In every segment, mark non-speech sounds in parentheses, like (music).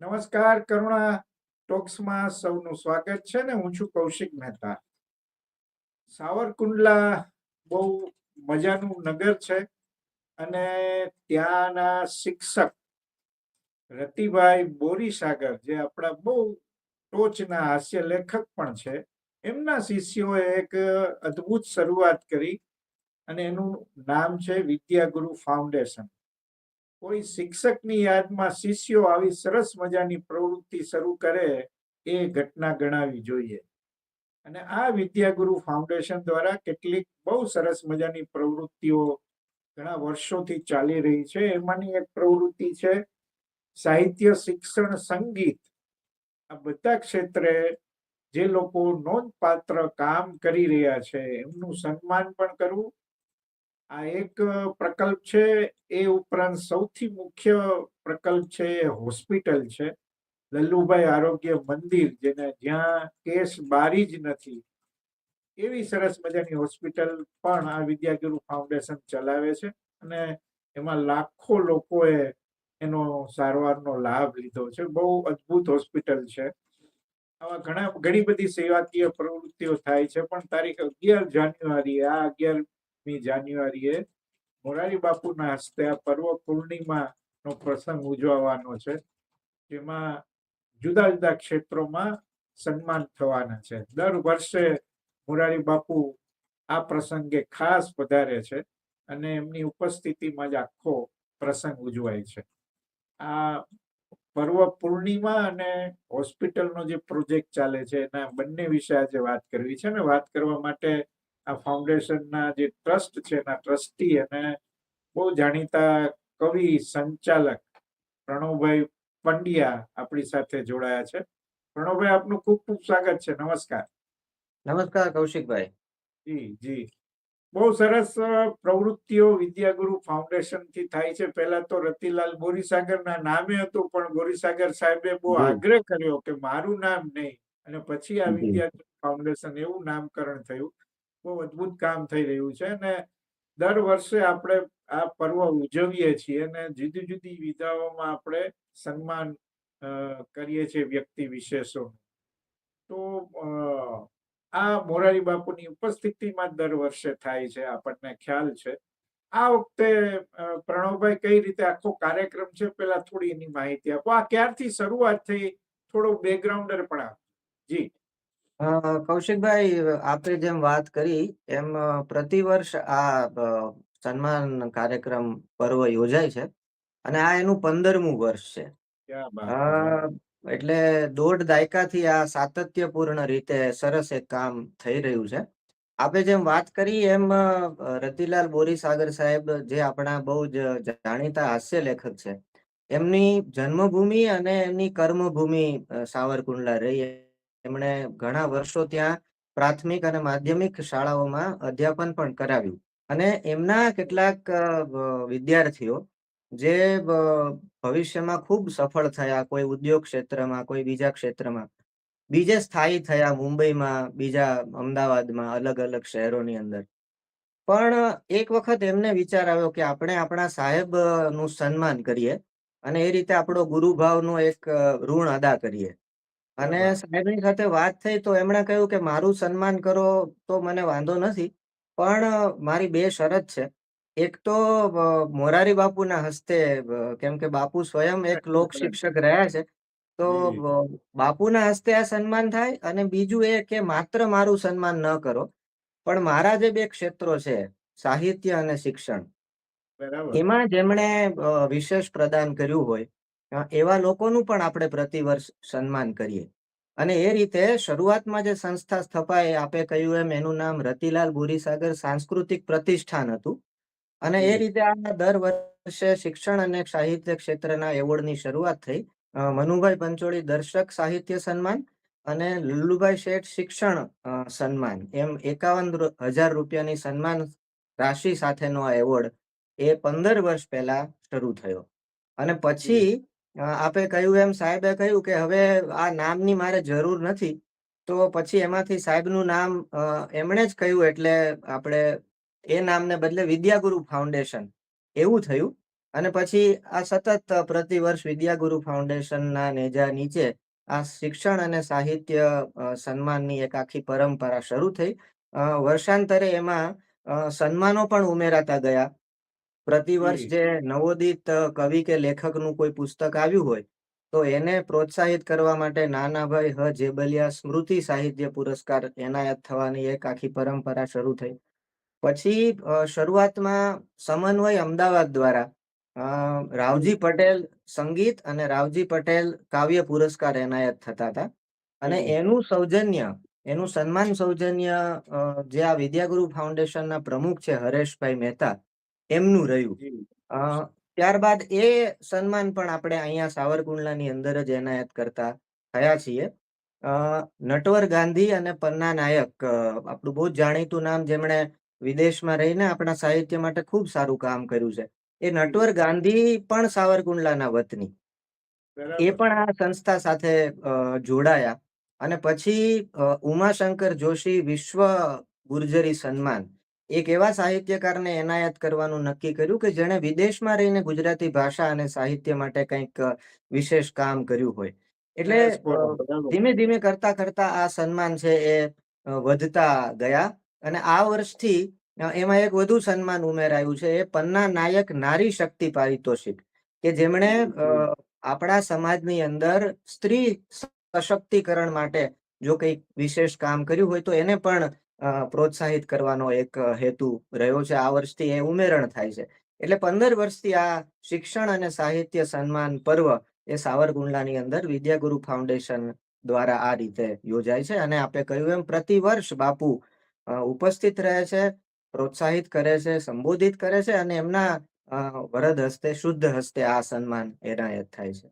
નમસ્કાર, કરુણા ટોક્સમાં સૌનું સ્વાગત છે ને હું છું કૌશિક મહેતા. સાવરકુંડલા બહુ મજાનું નગર છે અને ત્યાંના શિક્ષક રતિભાઈ બોરીસાગર, જે આપણા બહુ ટોચના હાસ્ય લેખક પણ છે, એમના શિષ્યોએ એક અદ્ભુત શરૂઆત કરી અને એનું નામ છે વિદ્યાગુરુ ફાઉન્ડેશન. કોઈ શિક્ષકની યાદમાં શિષ્યો આવી સરસ મજાની પ્રવૃત્તિ શરૂ કરે એ ઘટના ગણાવી જોઈએ. અને આ વિદ્યાગુરુ ફાઉન્ડેશન દ્વારા કેટલીક બહુ સરસ મજાની પ્રવૃત્તિઓ ઘણા વર્ષોથી ચાલી રહી છે. એમાંની એક પ્રવૃત્તિ છે સાહિત્ય શિક્ષણ સંગીત. આ બધા ક્ષેત્રે જે લોકો નોંધપાત્ર કામ કરી રહ્યા છે એમનું સન્માન પણ કરવું આ એક પ્રકલ્પ છે, એ ઉપરાંત સૌથી મુખ્ય પ્રકલ્પ છે એ હોસ્પિટલ છે. લલ્લુભાઈ આરોગ્ય મંદિર, જેને જ્યાં કેસ બારી જ નથી. એવી સરસ મજાની હોસ્પિટલ પણ આ વિદ્યાગુરુ ફાઉન્ડેશન ચલાવે છે અને એમાં લાખો લોકોએ એનો સારવારનો લાભ લીધો છે. બહુ અદ્ભુત હોસ્પિટલ છે. આવા ઘણા, ઘણી બધી સેવાકીય પ્રવૃત્તિઓ થાય છે, પણ તારીખ અગિયાર જાન્યુઆરી આ અગિયારમી જાન્યુઆરીએ મોરારી બાપુના હસ્તે આ પર્વ પૂર્ણિમાનો પ્રસંગ ઉજવવાનો છે. જેમાં જુદા જુદા ક્ષેત્રોમાં સન્માન થવાના છે. દર વર્ષે મોરારી બાપુ આ પ્રસંગે ખાસ પધારે છે અને એમની ઉપસ્થિતિમાં જ આખો પ્રસંગ ઉજવાય છે. આ પર્વ પૂર્ણિમા અને હોસ્પિટલનો જે પ્રોજેક્ટ ચાલે છે એના બંને વિશે આજે વાત કરવી છે. ને વાત કરવા માટે આ ફાઉન્ડેશનના જે ટ્રસ્ટ છે એના ટ્રસ્ટી અને બહુ જાણીતા કવિ સંચાલક પ્રણવભાઈ પંડ્યા આપણી સાથે જોડાયા છે. પ્રણવભાઈ આપનું ખૂબ ખૂબ સ્વાગત છે. નમસ્કાર. નમસ્કાર કૌશિકભાઈ. જી જી. બહુ સરસ પ્રવૃત્તિઓ વિદ્યાગુરુ ફાઉન્ડેશનથી થાય છે. પહેલા તો રતિલાલ બોરીસાગર ના નામે હતું પણ બોરીસાગર સાહેબે બહુ. આગ્રહ કર્યો કે મારું નામ નહીં. અને પછી આ. વિદ્યાગુરુ ફાઉન્ડેશન એવું નામકરણ થયું. બહુ અદભુત કામ થઈ રહ્યું છે અને દર વર્ષે આપણે આ પર્વ ઉજવીએ છીએ અને જુદી જુદી વિધાઓમાં આપણે સન્માન કરીએ છીએ વ્યક્તિ વિશેષો તો આ મોરારી બાપુની ઉપસ્થિતિમાં દર વર્ષે થાય છે, આપણને ખ્યાલ છે. આ વખતે પ્રણવભાઈ કઈ રીતે આખો કાર્યક્રમ છે પેલા થોડી એની માહિતી આપો. આ ક્યારથી શરૂઆત થઈ? થોડું બેકગ્રાઉન્ડર પણ આપ જી. કૌશિકભાઈ આપણે જેમ વાત કરી એમ પ્રતિવર્ષ આ સન્માન કાર્યક્રમ પર્વ યોજાય છે અને આ એનું પંદરમું વર્ષ છે. એટલે દોઢ દાયકાથી આ સાતત્યપૂર્ણ રીતે સરસ એક કામ થઈ રહ્યું છે આપણે જેમ વાત કરી એમ રતિલાલ બોરીસાગર સાહેબ જે આપણા બહુ જ જાણીતા હાસ્ય લેખક છે એમની જન્મભૂમિ અને એમની કર્મભૂમિ સાવરકુંડલા રહી એમણે ઘણા વર્ષો ત્યાં પ્રાથમિક અને માધ્યમિક શાળાઓમાં અધ્યાપન પણ કરાવ્યું. અને એમના કેટલાક વિદ્યાર્થીઓ જે ભવિષ્યમાં ખૂબ સફળ થયા, કોઈ ઉદ્યોગ ક્ષેત્રમાં, કોઈ બીજા ક્ષેત્રમાં, બીજે સ્થાયી થયા મુંબઈમાં, બીજા અમદાવાદમાં, અલગ અલગ શહેરોની અંદર. પણ એક વખત એમને વિચાર આવ્યો કે આપણે આપણા સાહેબનું સન્માન કરીએ અને એ રીતે આપણો ગુરુભાવનું એક ઋણ અદા કરીએ. અને સાહેબની સાથે વાત થઈ તો એમણે કહ્યું કે મારું સન્માન કરો તો મને વાંધો નથી પણ મારી બે શરત છે. એક તો મોરારી બાપુના હસ્તે કેમ કે બાપુ સ્વયં એક લોક શિક્ષક રહ્યા છે તો બાપુના હસ્તે આ સન્માન થાય અને બીજું એ કે માત્ર મારું સન્માન ન કરો પણ મારા જે બે ક્ષેત્રો છે સાહિત્ય અને શિક્ષણ. એમાં જેમણે વિશેષ પ્રદાન કર્યું હોય એવા લોકોનું પણ આપણે પ્રતિવર્ષ સન્માન કરીએ. અને એ રીતે શરૂઆતમાં જે સંસ્થા સ્થપાય આપે કહ્યું એમ એનું નામ રતિલાલ બોરીસાગર સાંસ્કૃતિક પ્રતિષ્ઠાન હતું. અને એ રીતે આ દર વર્ષે શિક્ષણ અને સાહિત્ય ક્ષેત્રના એવોર્ડની શરૂઆત થઈ. મનુભાઈ પંચોળી દર્શક સાહિત્ય સન્માન અને લુલ્લુભાઈ શેઠ શિક્ષણ સન્માન. એમ એકાવન હજાર રૂપિયાની સન્માન રાશિ સાથેનો આ એવોર્ડ એ પંદર વર્ષ પહેલા શરૂ થયો. અને પછી આપે કહ્યું એમ, સાહેબે કહ્યું કે, હવે આ નામની મારે જરૂર નથી. તો પછી એમાંથી સાહેબનું નામ એમણે જ કહ્યું એટલે આપણે એ નામને બદલે વિદ્યાગુરુ ફાઉન્ડેશન. એવું થયું. અને પછી આ સતત પ્રતિવર્ષ વિદ્યાગુરુ ફાઉન્ડેશનના નેજા નીચે આ શિક્ષણ અને સાહિત્ય સન્માનની એક આખી પરંપરા શરૂ થઈ. વર્ષાંતરે એમાં સન્માનો પણ ઉમેરાતા ગયા. પ્રતિવર્ષ જે. નવોદિત કવિ કે લેખકનું કોઈ પુસ્તક આવ્યું હોય તો એને પ્રોત્સાહિત કરવા માટે નાનાભાઈ હ. જેબલિયા સ્મૃતિ સાહિત્ય પુરસ્કાર એનાયત થવાની એક આખી પરંપરા શરૂ થઈ. પછી શરૂઆતમાં સમન્વય અમદાવાદ દ્વારા રાવજી પટેલ સંગીત અને રાવજી પટેલ કાવ્ય પુરસ્કાર એનાયત થતા હતા. અને એનું સૌજન્ય એનું સન્માન સૌજન્ય જે આ વિદ્યાગુરુ ફાઉન્ડેશનના પ્રમુખ છે હરેશભાઈ મહેતા એમનું રહ્યું. અ, ત્યારબાદ એ સન્માન પણ આપણે અહીંયા સાવરકુંડલાની અંદર જ એનાયત કરતા થયા છીએ. અ, નટવર ગાંધી અને પન્ના નાયક આપણું બહુ જાણીતું નામ જેમણે વિદેશમાં રહીને આપણા સાહિત્ય માટે ખૂબ સારું કામ કર્યું છે. એ નટવર ગાંધી પણ સાવરકુંડલાના વતની. એ પણ આ સંસ્થા સાથે જોડાયા. અને પછી ઉમાશંકર જોશી વિશ્વ ગુર્જરી સન્માન એક એવા સાહિત્યકારને એનાયત કરવાનું નક્કી કર્યું કે જેણે વિદેશમાં રહીને ગુજરાતી ભાષા અને સાહિત્ય માટે કંઈક વિશેષ કામ કર્યું હોય. એટલે ધીમે ધીમે કરતા કરતા આ સન્માન છે એ વધતા ગયા. અને આ વર્ષથી એમાં એક વધુ સન્માન ઉમેરાયું છે એ પન્ના નાયક નારી શક્તિ પારિતોષિક કે જેમણે આપણા સમાજની અંદર સ્ત્રી સશક્તિકરણ માટે જો કંઈક વિશેષ કામ કર્યું હોય તો એને પણ પ્રોત્સાહિત કરવાનો એક હેતુ રહ્યો છે. આ વર્ષથી એ ઉમેરણ થાય છે. એટલે પંદર વર્ષથી આ શિક્ષણ અને સાહિત્ય સન્માન પર્વ એ સાવરકુંડલાની અંદર વિદ્યાગુરુ ફાઉન્ડેશન દ્વારા આ રીતે યોજાય છે અને આપણે કહ્યું એમ પ્રતિ વર્ષ બાપુ ઉપસ્થિત રહે છે, પ્રોત્સાહિત કરે છે, સંબોધિત કરે છે અને એમના વરદ હસ્તે, શુદ્ધ હસ્તે આ સન્માન એનાયત થાય છે.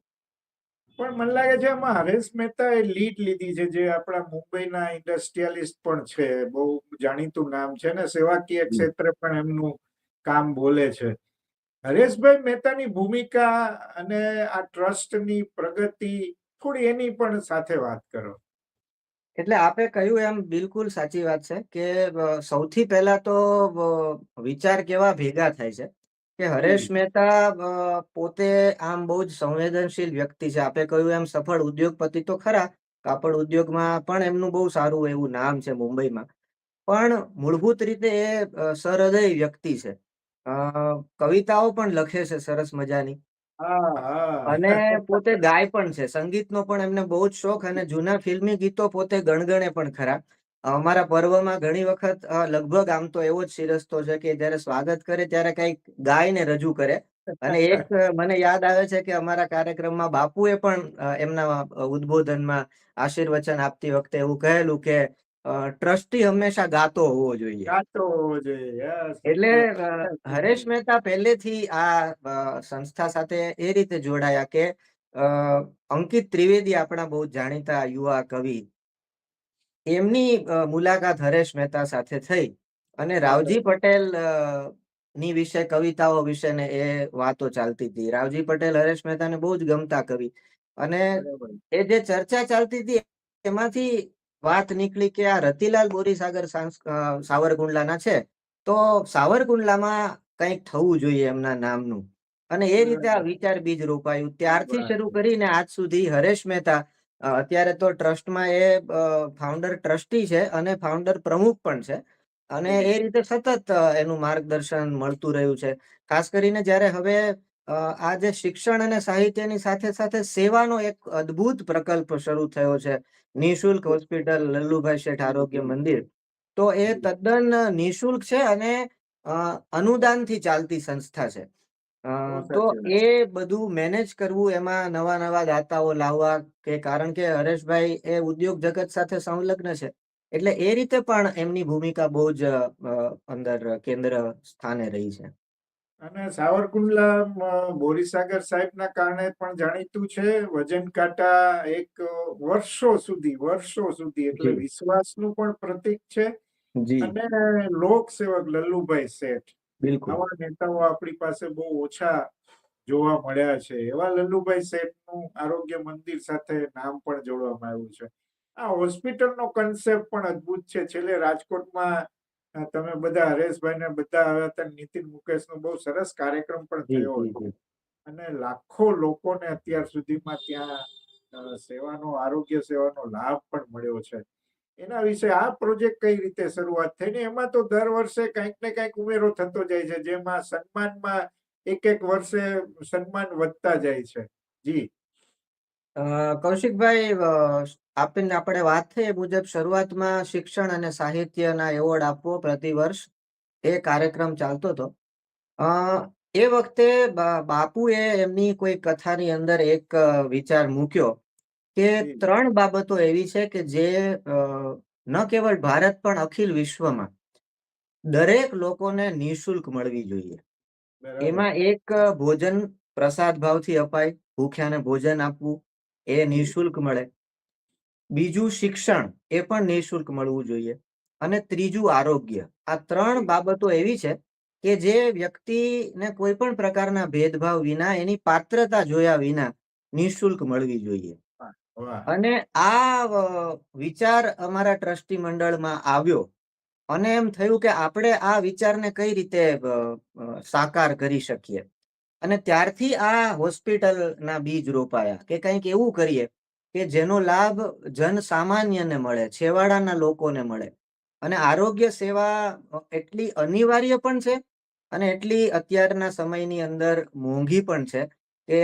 પણ મને લાગે છે આમાં હરેશ મહેતાએ લીડ લીધી છે જે આપણા મુંબઈના ઇન્ડસ્ટ્રીયાલિસ્ટ પણ છે. બહુ જાણીતું નામ છે ને સેવાકીય ક્ષેત્રે પણ એમનું કામ બોલે છે. હરેશભાઈ મહેતાની ભૂમિકા અને આ ટ્રસ્ટની પ્રગતિ થોડી એની પણ સાથે વાત કરો. એટલે આપે કહ્યું એમ બિલકુલ સાચી વાત છે કે સૌથી પહેલા તો વિચાર કેવા ભેગા થાય છે? કે હરેશ મહેતા પોતે આમ બહુ જ સંવેદનશીલ વ્યક્તિ છે. આપે કહ્યું એમ સફળ ઉદ્યોગપતિ તો ખરા કાપડ ઉદ્યોગમાં પણ એમનું બહુ સારું એવું નામ છે મુંબઈમાં. પણ મૂળભૂત રીતે એ સહૃદય વ્યક્તિ છે. કવિતાઓ પણ લખે છે સરસ મજાની. અને પોતે ગાય પણ છે. સંગીતનો પણ એમને બહુ જ શોખ અને જૂના ફિલ્મી ગીતો પોતે ગણગણે પણ ખરા. અમારા પર્વમાં ઘણી વખત લગભગ આમ તો એવો જ શિરસ્તો છે કે જયારે સ્વાગત કરે ત્યારે કંઈક ગાયને રજૂ કરે. અને એક (laughs) મને યાદ આવે છે કે અમારા કાર્યક્રમમાં બાપુએ પણ એમના ઉદબોધનમાં આશીર્વચન આપતી વખતે એવું કહેલું કે ટ્રસ્ટી હંમેશા ગાતો હોવો જોઈએ. ગાતો હોવો જોઈએ. એટલે હરેશ મહેતા પહેલેથી આ સંસ્થા સાથે એ રીતે જોડાયા કે અંકિત ત્રિવેદી આપણા બહુ જાણીતા યુવા કવિ એમની મુલાકાત હરેશ મહેતા સાથે થઈ અને રાવજી પટેલની વિશે કવિતાઓ વિશે ને એ વાતો ચાલતી હતી. રાવજી પટેલ હરેશ મહેતાને બહુ જ ગમતા કવિ અને એ જે ચર્ચા ચાલતી હતી એમાંથી વાત નીકળી કે આ રતિલાલ બોરીસાગર સાવરકુંડલાના છે તો સાવરકુંડલામાં કંઈક થવું જોઈએ એમના નામનું. અને એ રીતે આ વિચાર બીજ રોપાયું. ત્યારથી શરૂ કરીને આજ સુધી હરેશ મહેતા અત્યારે તો ટ્રસ્ટમાં એ ફાઉન્ડર ટ્રસ્ટી છે અને ફાઉન્ડર પ્રમુખ પણ છે. અને એ રીતે સતત એનું માર્ગદર્શન મળતું રહ્યું છે. ખાસ કરીને જ્યારે હવે આ જે શિક્ષણ અને સાહિત્યની સાથે સાથે સેવાનો એક અદ્ભુત પ્રકલ્પ શરૂ થયો છે નિઃશુલ્ક હોસ્પિટલ લલ્લુભાઈ શેઠ આરોગ્ય મંદિર. તો એ તદ્દન નિઃશુલ્ક છે અને અનુદાનથી ચાલતી સંસ્થા છે. તો એ બધું મેનેજ કરવું એમાં નવા નવા દાતાઓ લાવવા કે કારણ કે હરેશભાઈ એ ઉદ્યોગ જગત સાથે સંલગ્ન છે. એટલે એ રીતે પણ એમની ભૂમિકા બહુ જ અંદર કેન્દ્ર સ્થાને રહી છે. અને સાવરકુંડલા બોરીસાગર સાહેબના કારણે પણ જાણીતું છે વજન કાંટા એક વર્ષો સુધી વર્ષો સુધી એટલે વિશ્વાસનું પણ પ્રતીક છે. જી. અને લોકસેવક લલ્લુભાઈ શેઠ. બિલકુલ. આવા નેતાઓ આપણી પાસે બહુ ઓછા જોવા મળ્યા છે. એવા લલ્લુભાઈ શેઠનું આરોગ્ય મંદિર સાથે નામ પણ જોડવામાં આવ્યું છે. આ હોસ્પિટલનો કન્સેપ્ટ પણ અદ્ભુત છે. છેલ્લે રાજકોટમાં તમે બધા હરેશભાઈ ને બધા આવ્યા હતા. નીતિન મુકેશ નો બહુ સરસ કાર્યક્રમ પણ થયો હતો. અને લાખો લોકોને અત્યાર સુધીમાં ત્યાં સેવાનો આરોગ્ય સેવાનો લાભ પણ મળ્યો છે. એના વિશે આ પ્રોજેક્ટ કઈ રીતે શરૂઆત થઈ ને એમાં તો દર વર્ષે કંઈક ને કંઈક ઉમેરો થતો જાય છે, જેમાં સન્માનમાં એક એક વર્ષે સન્માન વધતા જાય છે. જી. કૌશિકભાઈ આપીને આપણે વાત થઈ મુજબ શરૂઆતમાં શિક્ષણ અને સાહિત્યના એવોર્ડ આપવો પ્રતિ વર્ષ એ કાર્યક્રમ ચાલતો હતો. એ વખતે બાપુએ એમની કોઈ કથાની અંદર એક વિચાર મૂક્યો કે ત્રણ બાબતો એવી છે કે જે ન કેવળ ભારત પણ અખિલ વિશ્વમાં દરેક લોકોને નિઃશુલ્ક મળવી જોઈએ. એમાં એક ભોજન પ્રસાદ ભાવથી અપાય ભૂખ્યાને ભોજન આપવું એ નિઃશુલ્ક મળે. બીજું શિક્ષણ એ પણ નિઃશુલ્ક મળવું જોઈએ. અને ત્રીજું આરોગ્ય. આ ત્રણ બાબતો એવી છે કે જે વ્યક્તિને કોઈ પણ પ્રકારના ભેદભાવ વિના એની પાત્રતા જોયા વિના નિઃશુલ્ક મળવી જોઈએ. અને આ વિચાર અમારા ટ્રસ્ટી મંડળમાં આવ્યો. અને એમ થયું કે આપણે આ વિચારને કઈ રીતે સાકાર કરી શકીએ. અને ત્યારથી આ હોસ્પિટલના બીજ રોપાયા કે કંઈક એવું કરીએ કે જેનો લાભ જન સામાન્યને મળે છેવાડાના લોકોને મળે. અને આરોગ્ય સેવા એટલી અનિવાર્ય પણ છે અને એટલી અત્યારના સમયની અંદર મોંઘી પણ છે કે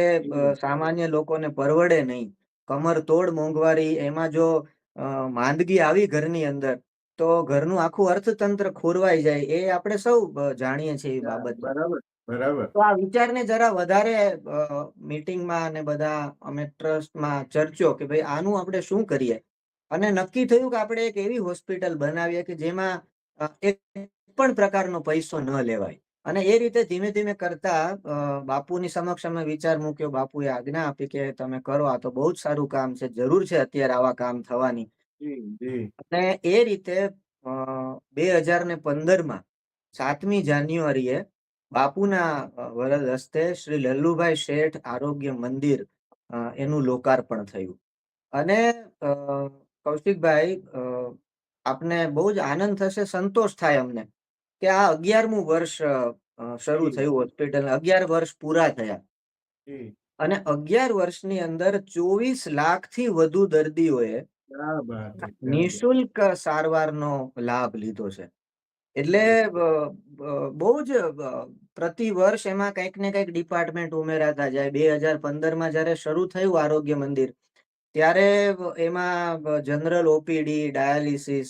સામાન્ય લોકોને પરવડે નહીં. કમર તોડ મોંઘવારી એમાં જો માંદગી આવી ઘરની અંદર તો ઘરનું આખું અર્થતંત્ર ખોરવાઈ જાય એ આપણે સૌ જાણીએ છીએ એ બાબત બરાબર બરાબર. તો આ વિચારને જરા વધારે મીટિંગમાં અને બધા અમે ટ્રસ્ટમાં ચર્ચ્યો કે ભાઈ આનું આપણે શું કરીએ? અને નક્કી થયું કે આપણે એક એવી હોસ્પિટલ બનાવીએ કે જેમાં એક પણ પ્રકારનો પૈસો ન લેવાય. અને એ રીતે ધીમે ધીમે કરતા બાપુની સમક્ષ અમે વિચાર મૂક્યો. બાપુએ આજ્ઞા આપી કે તમે કરો આ તો બહુ જ સારું કામ છે જરૂર છે અત્યારે આવા કામ થવાની. અને એ રીતે બે હજાર ને પંદરમાં સાતમી જાન્યુઆરીએ બાપુના વરદ હસ્તે શ્રી લલ્લુભાઈ શેઠ આરોગ્ય મંદિર એનું લોકાર્પણ થયું. અને કૌશિકભાઈ આપને બહુ જ આનંદ થશે સંતોષ થાય અમને. કે આ અગિયારમું વર્ષ શરૂ થયું હોસ્પિટલ અગિયાર વર્ષ પૂરા થયા. અને અગિયાર વર્ષની અંદર ચોવીસ લાખથી વધુ દર્દીઓએ. નિઃશુલ્ક સારવારનો લાભ લીધો છે. એટલે બહુ જ પ્રતિ વર્ષ એમાં કંઈક ને કંઈક ડિપાર્ટમેન્ટ ઉમેરાતા જાય. બે હજાર પંદરમાં જ્યારે શરૂ થયું આરોગ્ય મંદિર ત્યારે એમાં જનરલ ઓપીડી ડાયાલિસિસ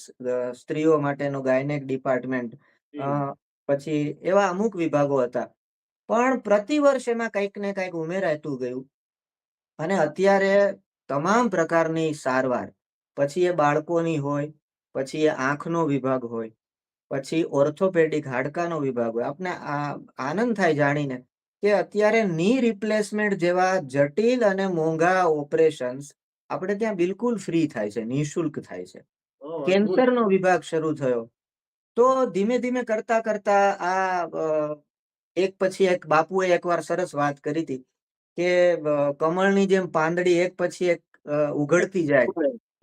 સ્ત્રીઓ માટેનું ગાયનેક ડિપાર્ટમેન્ટ. પછી એવા અમુક વિભાગો હતા. પણ પ્રતિ વર્ષ એમાં કંઈક ને કંઈક ઉમેરાતું ગયું. અને અત્યારે તમામ પ્રકારની સારવાર. પછી એ બાળકોની હોય પછી એ આંખનો વિભાગ હોય પછી ઓર્થોપેડિક હાડકાનો વિભાગ હોય. આપને આ આનંદ થાય જાણીને કે અત્યારે ની રિપ્લેસમેન્ટ જેવા જટિલ અને મોંઘા ઓપરેશન્સ આપણે ત્યાં બિલકુલ ફ્રી થાય છે નિઃશુલ્ક થાય છે. કેન્સરનો વિભાગ શરૂ થયો. તો ધીમે ધીમે કરતા કરતા આ એક પછી એક બાપુએ એકવાર સરસ વાત કરી હતી કે કમળની જેમ પાંદડી એક પછી એક ઉઘડતી જાય.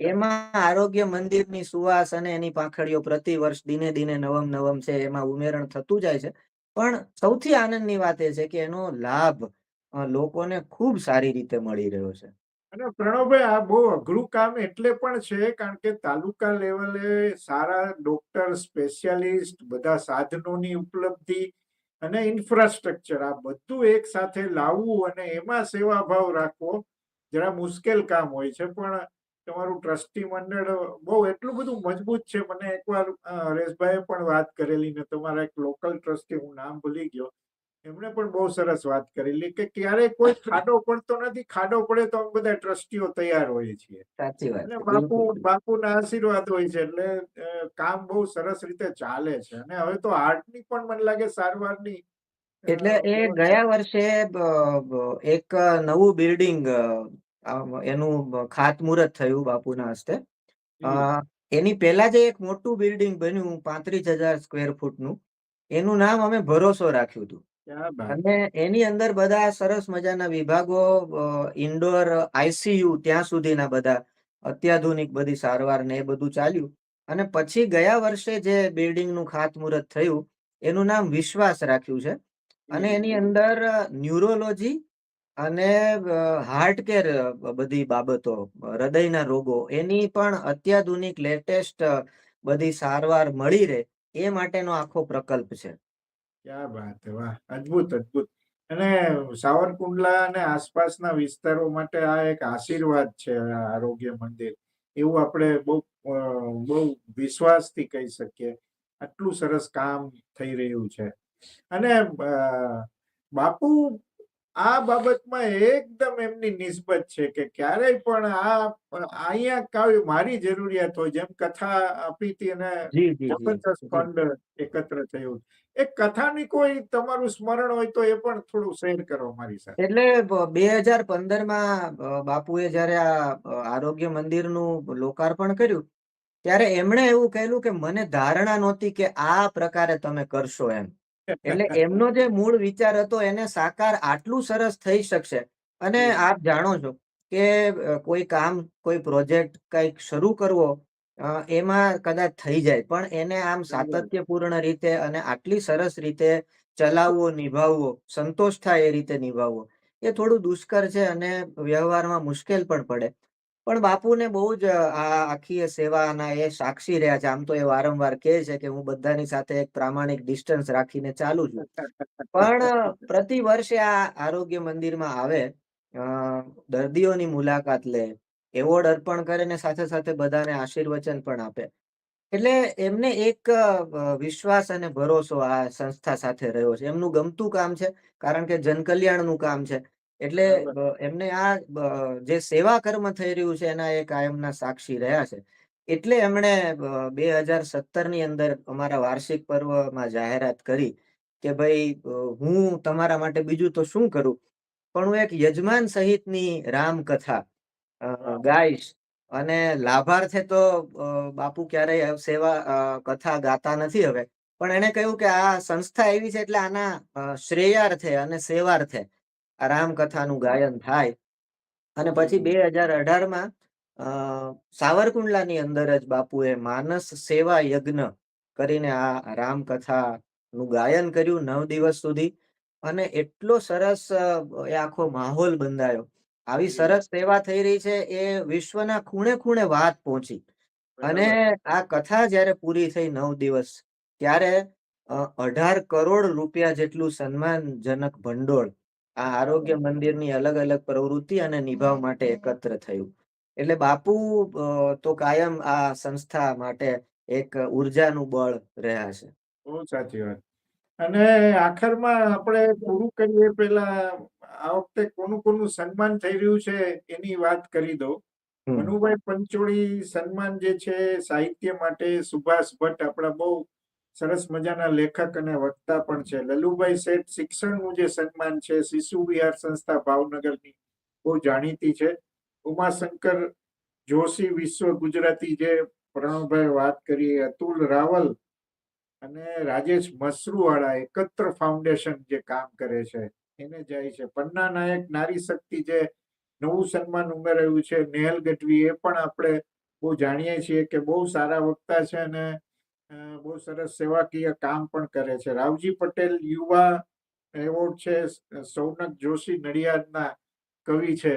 એમાં આરોગ્ય મંદિરની સુવાસ અને એની પાંખડીઓ પ્રતિ વર્ષ દિને દિને નવમ નવમ છે એમાં ઉમેરણ થતું જાય છે. પણ સૌથી આનંદની વાત એ છે કે એનો લાભ લોકોને ખૂબ સારી રીતે મળી રહ્યો છે. અને પ્રણવભાઈ, આ બહુ અઘરું કામ એટલે પણ છે, કારણ કે તાલુકા લેવલે સારા ડોક્ટર, સ્પેશિયાલિસ્ટ, બધા સાધનોની ઉપલબ્ધિ અને ઇન્ફ્રાસ્ટ્રક્ચર, આ બધું એક સાથે લાવવું અને એમાં સેવાભાવ રાખવો જરા મુશ્કેલ કામ હોય છે. પણ તમારું ટ્રસ્ટી મંડળ બહુ એટલું બધું મજબૂત છે. મને એકવાર હરેશભાઈએ પણ વાત કરેલી ને તમારા એક લોકલ ટ્રસ્ટી હું નામ ભૂલી ગયો. એમણે પણ બહુ સરસ વાત કરેલી કે ક્યારેય કોઈ (laughs) ખાડો પડતો નથી. ખાડો પડે તો અમે બધા ટ્રસ્ટીઓ તૈયાર હોઈએ છીએ. સાચી વાત બાપુ બાપુના આશીર્વાદ હોય છે. એટલે કામ બહુ સરસ રીતે ચાલે છે. અને હવે તો હાર્ટની પણ મને લાગે સારવારની એટલે એ ગયા વર્ષે એક નવું બિલ્ડિંગ એનું ખાતમુહૂર્ત થયું બાપુના હસ્તે. એની પહેલા જે એક મોટું બિલ્ડિંગ બન્યું પાંત્રીસ હજાર સ્ક્વેર ફૂટનું એનું નામ અમે ભરોસો રાખ્યું હતું. અને એની અંદર બધા સરસ મજાના વિભાગો ઇન્ડોર આઈસીયુ ત્યાં સુધીના બધા અત્યાધુનિક બધી સારવાર ને એ બધું ચાલ્યું. અને પછી ગયા વર્ષે જે બિલ્ડિંગનું ખાતમુહૂર્ત થયું એનું નામ વિશ્વાસ રાખ્યું છે. અને એની અંદર ન્યુરોલોજી અને હાર્ટ કેર બધી બાબતો હૃદયના રોગો એની પણ અત્યાધુનિક લેટેસ્ટ બધી સારવાર મળી રહે એ માટેનો આખો પ્રકલ્પ છે. ક્યાં વાત છે વાહ, અદભુત, અદ્ભુત. અને સાવરકુંડલા અને આસપાસના વિસ્તારો માટે આ એક આશીર્વાદ છે આરોગ્ય મંદિર. એવું આપણે બહુ બહુ વિશ્વાસથી કહી શકીએ. આટલું સરસ કામ થઈ રહ્યું છે. અને બાપુ આ બાબતમાં એકદમ એમની નિસ્બત છે કે ક્યારેય પણ આ અહીંયા કાવ્ય મારી જરૂરિયાત હોય જેમ કથા આપી હતી અને જબરદસ્ત એકત્ર થયું. એ કથાની કોઈ તમારું સ્મરણ હોય તો એ પણ થોડું શેર કરો મારી સાથે. એટલે બે હજાર પંદરમાં બાપુએ જયારે આ આરોગ્ય મંદિરનું લોકાર્પણ કર્યું ત્યારે એમણે એવું કહેલું કે મને ધારણા નહોતી કે આ પ્રકારે તમે કરશો એમ. એટલે એમનો જે મૂળ વિચાર હતો એને સાકાર આટલું સરસ થઈ શકશે. અને આપ જાણો છો કે કોઈ કામ કોઈ પ્રોજેક્ટ કંઈક શરૂ કરવો એમાં કદાચ થઈ જાય પણ એને આમ સાતત્યપૂર્ણ રીતે અને આટલી સરસ રીતે ચલાવવો નિભાવવો સંતોષ થાય એ રીતે નિભાવવો એ થોડું દુષ્કર છે અને વ્યવહારમાં મુશ્કેલ પણ પડે. પણ બાપુને બહુ જ આ આખી સેવાના એ સાક્ષી રહ્યા છે. આમ તો એ વારંવાર કહે છે કે હું બધાની સાથે એક પ્રામાણિક ડિસ્ટન્સ રાખીને ચાલુ છું. પણ પ્રતિ વર્ષે આ આરોગ્ય મંદિરમાં આવે દર્દીઓની મુલાકાત લે, એવોર્ડ અર્પણ કરે ને સાથે સાથે બધાને આશીર્વચન પણ આપે. એટલે એમને એક વિશ્વાસ અને ભરોસો આ સંસ્થા સાથે રહ્યો છે. એમનું ગમતું કામ છે, કારણ કે જનકલ્યાણનું કામ છે. એટલે એમને આ જે સેવા કર્મ થઈ રહ્યું છે એના એ કાયમના સાક્ષી રહ્યા છે. એટલે એમણે બે હજાર સત્તરની અંદર અમારા વાર્ષિક પર્વમાં જાહેરાત કરી કે ભાઈ હું તમારા માટે બીજું તો શું કરું? પણ હું એક યજમાન સહિતની રામકથા ગાઈશ અને લાભાર્થે તો બાપુ ક્યારેય સેવા કથા ગાતા નથી હવે. પણ એને કહ્યું કે આ સંસ્થા એવી છે એટલે આના શ્રેયાર્થે અને સેવાર્થે આ રામકથાનું ગાયન થાય. અને પછી બે હજાર અઢારમાં સાવરકુંડલાની અંદર જ બાપુએ માનસ સેવા યજ્ઞ કરીને આ રામકથાનું ગાયન કર્યું નવ દિવસ સુધી. અને એટલો સરસ એ આખો માહોલ બંધાયો. આવી સરસ સેવા થઈ રહી છે એ વિશ્વના ખૂણે ખૂણે વાત પહોંચી. અને આ કથા જ્યારે પૂરી થઈ નવ દિવસ ત્યારે અઢાર કરોડ રૂપિયા જેટલું સન્માનજનક ભંડોળ આ આરોગ્ય મંદિરની અલગ અલગ પ્રવૃત્તિ અને નિભાવ માટે એકત્ર થયું. એટલે બાપુ તો કાયમ આ સંસ્થા માટે એક ઉર્જાનું બળ રહ્યા છે. બહુ સાચી વાત. અને આખરમાં આપણે પૂરું કરીએ પહેલા આ વખતે કોનું કોનું સન્માન થઈ રહ્યું છે એની વાત કરી દઉં. મનુભાઈ પંચોળી સન્માન જે છે સાહિત્ય માટે સુભાષ ભટ્ટ આપણા બહુ સરસ મજાના લેખક અને વક્તા પણ છે. લલુભાઈ શેઠ શિક્ષણનું જે સન્માન છે, શિશુ વિહાર સંસ્થા ભાવનગરની બહુ જાણીતી છે. ઉમાશંકર જોશી વિશ્વ ગુજરાતી જે પ્રણવભાઈ વાત કરી, અતુલ રાવલ અને રાજેશ મસરૂવાળા એકત્ર ફાઉન્ડેશન જે કામ કરે છે, એને જાય છે. પન્ના નાયક નારી શક્તિ જે નવું સન્માન ઉમેરાયું છે, નેહલ ગઢવી એ પણ આપણે બહુ જાણીએ છીએ કે બહુ સારા વક્તા છે અને બહુ સરસ સેવાકીય કામ પણ કરે છે. રાવજી પટેલ યુવા એવોર્ડ છે સૌનક જોશી નડિયાદના કવિ છે.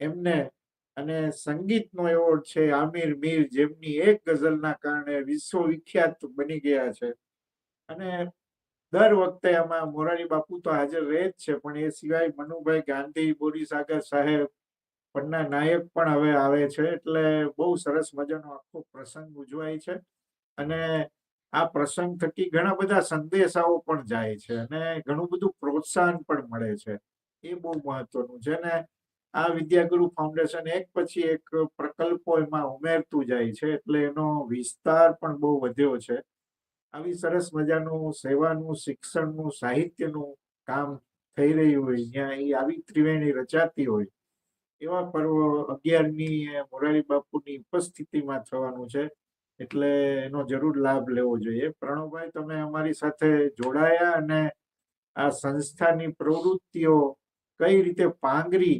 એમને અને સંગીતનો એવોર્ડ છે, આમિર મીર જેમની એક ગઝલના કારણે વિશ્વવિખ્યાત બની ગયા છે. અને દર વખતે આમાં મોરારી બાપુ તો હાજર રહે જ છે, પણ એ સિવાય મનુભાઈ ગાંધી, બોરીસાગર સાહેબ પન્ના નાયક પણ હવે આવે છે, એટલે બહુ સરસ મજાનો આખો પ્રસંગ ઉજવાય છે. અને આ પ્રસંગ થકી ઘણા બધા સંદેશાઓ પણ જાય છે અને ઘણું બધું પ્રોત્સાહન પણ મળે છે. એ બહુ મહત્વનું છે ને આ વિદ્યાગુરુ ફાઉન્ડેશન એક પછી એક પ્રકલ્પો એમાં ઉમેરતું જાય છે એટલે એનો વિસ્તાર પણ બહુ વધ્યો છે. આવી સરસ મજાનું સેવાનું, શિક્ષણનું, સાહિત્યનું કામ થઈ રહ્યું હોય, જ્યાં એ આવી ત્રિવેણી રચાતી હોય, એવા પર્વ અગિયારમી મોરારી બાપુની ઉપસ્થિતિમાં થવાનું છે. એટલે એનો જરૂર લાભ લેવો જોઈએ. પ્રણવભાઈ તમે અમારી સાથે જોડાયા અને આ સંસ્થાની પ્રવૃત્તિઓ કઈ રીતે પાંગરી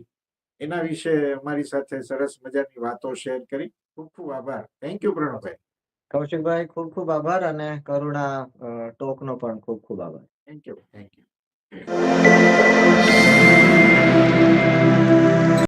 એના વિશે અમારી સાથે સરસ મજાની વાતો શેર કરી. ખૂબ ખૂબ આભાર. Thank you Pranavbhai. કૌશિકભાઈ ખૂબ ખૂબ આભાર અને કરુણા ટોકનો પણ ખૂબ ખૂબ આભાર. Thank you thank you